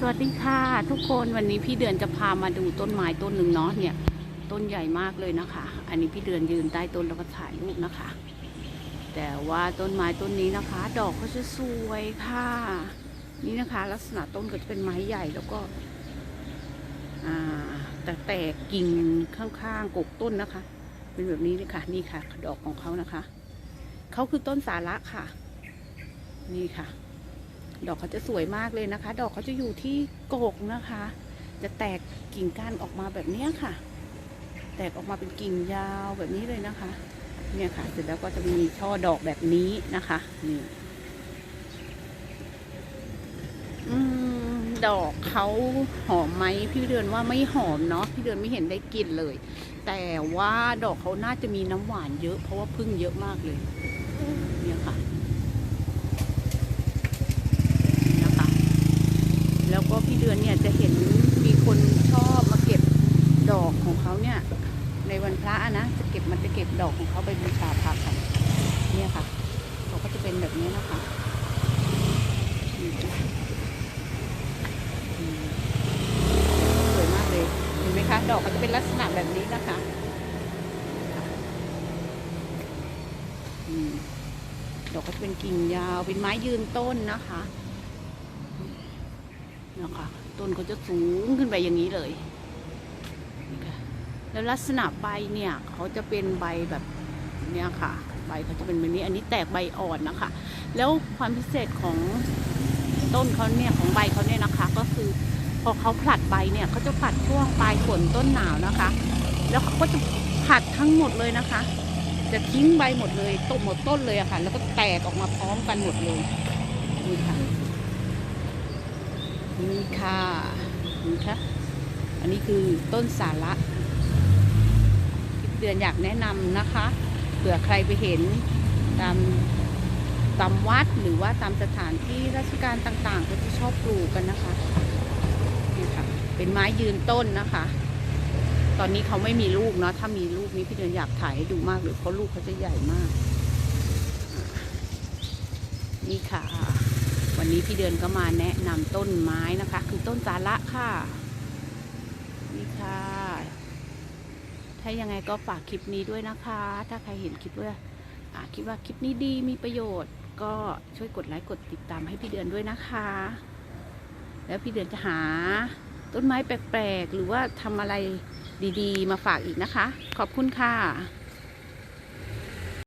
สวัสดีค่ะ ทุกคนวันนี้พี่เดือนจะพามาดูต้นไม้ต้นหนึ่งเนาะเนี่ย ต้นใหญ่มากเลยนะคะ อันนี้พี่เดือนยืนใต้ต้นแล้วก็ถ่ายรูปนะคะ แต่ว่าต้นไม้ต้นนี้นะคะ ดอกเขาจะสวยค่ะ นี่นะคะ ลักษณะต้นก็จะเป็นไม้ใหญ่แล้วก็อ่าแต่แตกกิ่งข้างๆกกต้นนะคะ เป็นแบบนี้เลยค่ะนี่ค่ะ ดอกของเขานะคะเขาคือต้นสาระค่ะ นี่ค่ะ ดอกเขาจะสวยมากเลยนะคะ ดอกเขาจะอยู่ที่โกกนะคะ จะแตกกิ่งก้านออกมาแบบนี้ค่ะ แตกออกมาเป็นกิ่งยาวแบบนี้เลยนะคะ เนี่ยค่ะ เสร็จแล้วก็จะมีช่อดอกแบบนี้นะคะ นี่ดอกเขาหอมไหมพี่เดือนว่าไม่หอมเนาะพี่เดือนไม่เห็นได้กลิ่นเลย แต่ว่าดอกเขาน่าจะมีน้ำหวานเยอะ เพราะว่าพึ่งเยอะมากเลย เนี่ยค่ะ แล้วก็พี่เดือนเนี่ยจะเห็นมีคนชอบมาเก็บดอกของเขาเนี่ยในวันพระนะจะเก็บมันจะเก็บดอกของเขาไปบูชาพระกันเนี่ยค่ะเขาก็จะเป็นแบบนี้นะคะสวยมากเลยเห็นไหมคะดอกเขาจะเป็นลักษณะแบบนี้นะคะดอกก็จะเป็นกิ่งยาวเป็นไม้ยืนต้นนะคะ นะคะต้นเขาจะสูงขึ้นไปอย่างนี้เลยแล้วลักษณะใบเนี่ยเขาจะเป็นใบแบบเนี่ยค่ะ ใบเขาจะเป็นแบบนี้ อันนี้แตกใบอ่อนนะคะ แล้วความพิเศษของต้นเขาเนี่ยของใบเขาเนี่ยนะคะ ก็คือพอเขาผลัดใบเนี่ยเขาจะผลัดช่วงปลายฝนต้นหนาวนะคะ แล้วเขาก็จะผลัดทั้งหมดเลยนะคะ จะทิ้งใบหมดเลยต้นหมดต้นเลยอะค่ะ แล้วก็แตกออกมาพร้อมกันหมดเลยนี่ค่ะ นี่ค่ะนี่ค่ะ อันนี้คือต้นสาระที่เดือนอยากแนะนำนะคะ เผื่อใครไปเห็นตามตามวัดหรือว่าตามสถานที่ราชการต่างๆ ก็จะชอบปลูกกันนะคะนี่ค่ะ เป็นไม้ยืนต้นนะคะ ตอนนี้เขาไม่มีลูกเนาะ ถ้ามีลูกนี้พี่เดือนอยากถ่ายให้ดูมากเลยเพราะลูกเขาจะใหญ่มาก นี่ค่ะ วันนี้พี่เดือนก็มาแนะนำต้นไม้นะคะ คือต้นสาระค่ะนี่ค่ะ ถ้ายังไงก็ฝากคลิปนี้ด้วยนะคะ ถ้าใครเห็นคลิปว่าคิดว่าคลิปนี้ดีมีประโยชน์ ก็ช่วยกดไลค์กดติดตามให้พี่เดือนด้วยนะคะ แล้วพี่เดือนจะหาต้นไม้แปลกๆ หรือว่าทำอะไรดีๆ มาฝากอีกนะคะ ขอบคุณค่ะ